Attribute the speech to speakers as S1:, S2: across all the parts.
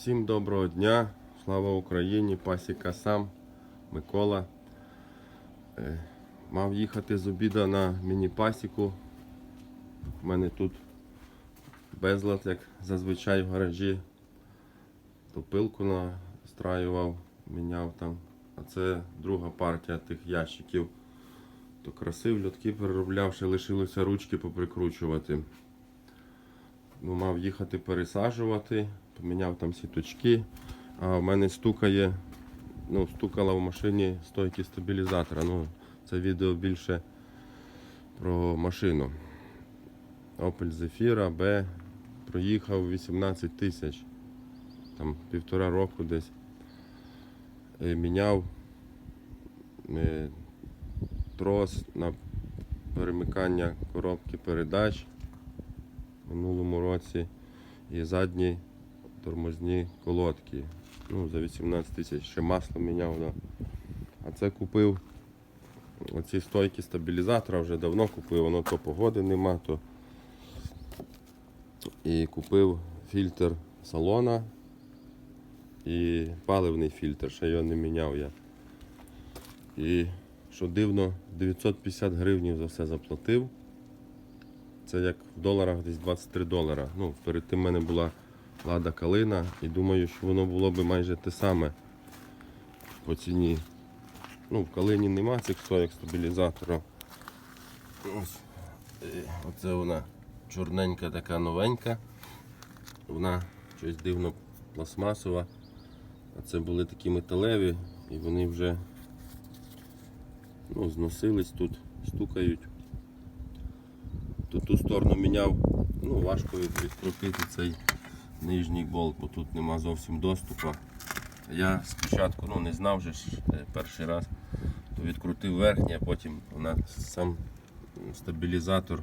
S1: Всім доброго дня, слава Україні, пасіка сам, Микола. Е, Мав їхати з обіду на міні-пасіку. У мене тут безлад, як зазвичай в гаражі. Топилку настраював, міняв там. А це друга партія тих ящиків. То красив, льотки переробляв, ще лишилося ручки поприкручувати. Ну, мав їхати пересаджувати, поміняв там сіточки, а в мене стукає, ну, стукала в машині стойки стабілізатора. Ну, це відео більше про машину. Opel Zafira B проїхав 18 тисяч, там півтора року десь. Е, Міняв е, трос на перемикання коробки передач минулому році і задні тормозні колодки. Ну, за 18 тисяч ще масло міняв. Да. А це купив оці стойки стабілізатора вже давно купив, воно то погоди нема, то і купив фільтр салона і паливний фільтр, ще його не міняв я. І що дивно, 950 гривнів за все заплатив. Це як в доларах десь 23 долара. Ну, перед тим в мене була лада калина і думаю, що воно було б майже те саме по ціні. Ну, в калині нема цих стояк стабілізатора. Ось. Оце вона чорненька така новенька. Вона щось дивно пластмасова. А це були такі металеві і вони вже ну, зносились тут, стукають. Тут ту сторону міняв, ну важко відкрутити цей нижній болт, бо тут нема зовсім доступу. Я спочатку ну, не знав вже е, перший раз, то відкрутив верхній, а потім вона сам стабілізатор.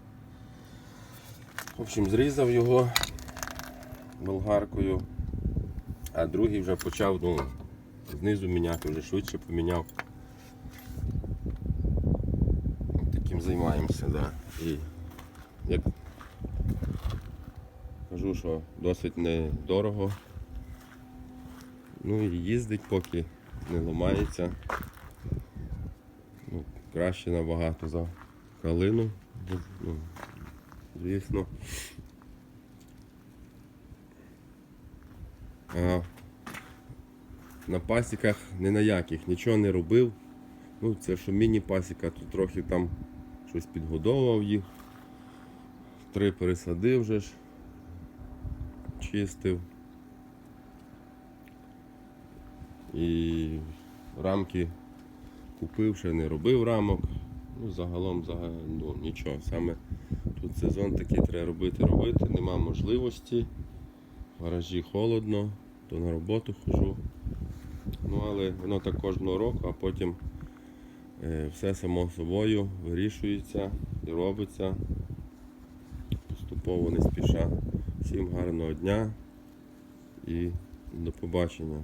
S1: В общем, зрізав його болгаркою, а другий вже почав ну, знизу міняти, вже швидше поміняв. Таким займаємося, да. І як кажу, що досить недорого. Ну і їздить поки не ламається. Ну, краще набагато за калину, ну, звісно. А на пасіках не на яких, нічого не робив. Ну, це що міні-пасіка, то трохи там щось підгодовував їх. Три пересадив вже ж, чистив. І рамки купив, ще не робив рамок. Ну, загалом, загалом ну, нічого. Саме тут сезон такий треба робити, робити, нема можливості. В гаражі холодно, то на роботу хожу. Ну, але воно так кожного року, а потім е, все само собою вирішується і робиться поступово не спіша. Всім гарного дня і до побачення.